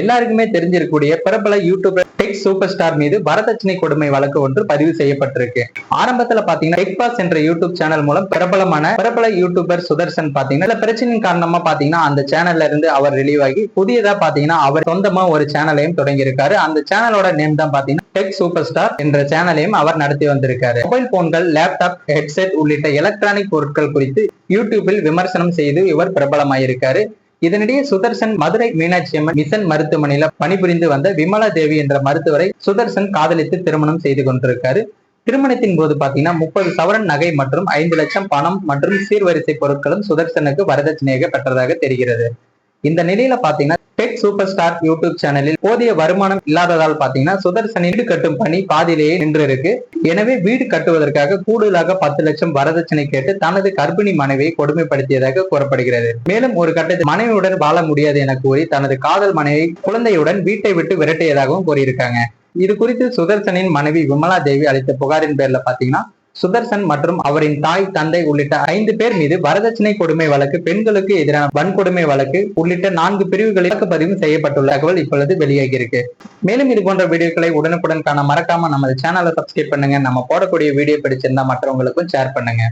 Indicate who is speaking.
Speaker 1: எல்லாருக்குமே தெரிஞ்சிருக்கக்கூடிய பிரபல YouTuber tech super star மீது வரதட்சணை கொடுமை வழக்கு ஒன்று பதிவு செய்யப்பட்டிருக்கு. ஆரம்பத்துல பாத்தீங்கன்னா டெக் பாஸ் என்ற யூடியூப் சேனல் மூலம் பிரபலமான பிரபல யூடியூபர் சுதர்சன் பாத்தீங்கன்னா இந்த பிரச்சனையின் காரணமா பாத்தீங்கன்னா அந்த சேனல்ல இருந்து அவர் ரிலீவ் ஆகி புதியதா பாத்தீங்கன்னா அவர் சொந்தமா ஒரு சேனலையும் தொடங்கி இருக்காரு அந்த சேனலோட நேம் தான் பாத்தீங்கன்னா டெக் சூப்பர் ஸ்டார் என்ற சேனலையும் அவர் நடத்தி வந்திருக்காரு. மொபைல் போன்கள் லேப்டாப் ஹெட்செட் உள்ளிட்ட எலக்ட்ரானிக் பொருட்கள் குறித்து யூடியூபில் விமர்சனம் செய்து இவர் பிரபலமாயிருக்காரு. இதனிடையே சுதர்சன் மதுரை மீனாட்சி அம்மன் மிஷன் மருத்துவமனையில பணிபுரிந்து வந்த விமலா தேவி என்ற மருத்துவரை சுதர்சன் காதலித்து திருமணம் செய்து கொண்டிருக்காரு. திருமணத்தின் போது பாத்தீங்கன்னா முப்பது சவரன் நகை மற்றும் ஐந்து லட்சம் பணம் மற்றும் சீர்வரிசை பொருட்களும் சுதர்சனுக்கு வரதட்சணையாக பெற்றதாக தெரிகிறது. இந்த நிலையில பாத்தீங்கன்னா டெக் சூப்பர் ஸ்டார் யூடியூப் சேனலில் போதிய வருமானம் இல்லாததால் பாத்தீங்கன்னா சுதர்சன் வீடு கட்டும் பணி பாதியிலேயே நின்று இருக்கு எனவே வீடு கட்டுவதற்காக கூடுதலாக பத்து லட்சம் வரதட்சணை கேட்டு தனது கர்ப்பிணி மனைவியை கொடுமைப்படுத்தியதாக கூறப்படுகிறது. மேலும் ஒரு கட்டத்தில் மனைவியுடன் வாழ முடியாது என கூறி தனது காதல் மனைவி குழந்தையுடன் வீட்டை விட்டு விரட்டியதாகவும் கூறியிருக்காங்க. இது குறித்து சுதர்சனின் மனைவி விமலா தேவி அளித்த புகாரின் பேர்ல பாத்தீங்கன்னா சுதர்சன் மற்றும் அவரின் தாய் தந்தை உள்ளிட்ட ஐந்து பேர் மீது வரதட்சணை கொடுமை வழக்கு பெண்களுக்கு எதிரான வன்கொடுமை வழக்கு உள்ளிட்ட நான்கு பிரிவுகளில் வழக்கு பதிவு செய்யப்பட்டுள்ள தகவல் இப்பொழுது வெளியாகி இருக்கு மேலும் இது போன்ற வீடியோக்களை உடனுக்குடன் காண மறக்காம நமது சேனலை சப்ஸ்கிரைப் பண்ணுங்க. நம்ம போடக்கூடிய வீடியோ பிடிச்சிருந்தா மற்றவங்களுக்கும் ஷேர் பண்ணுங்க.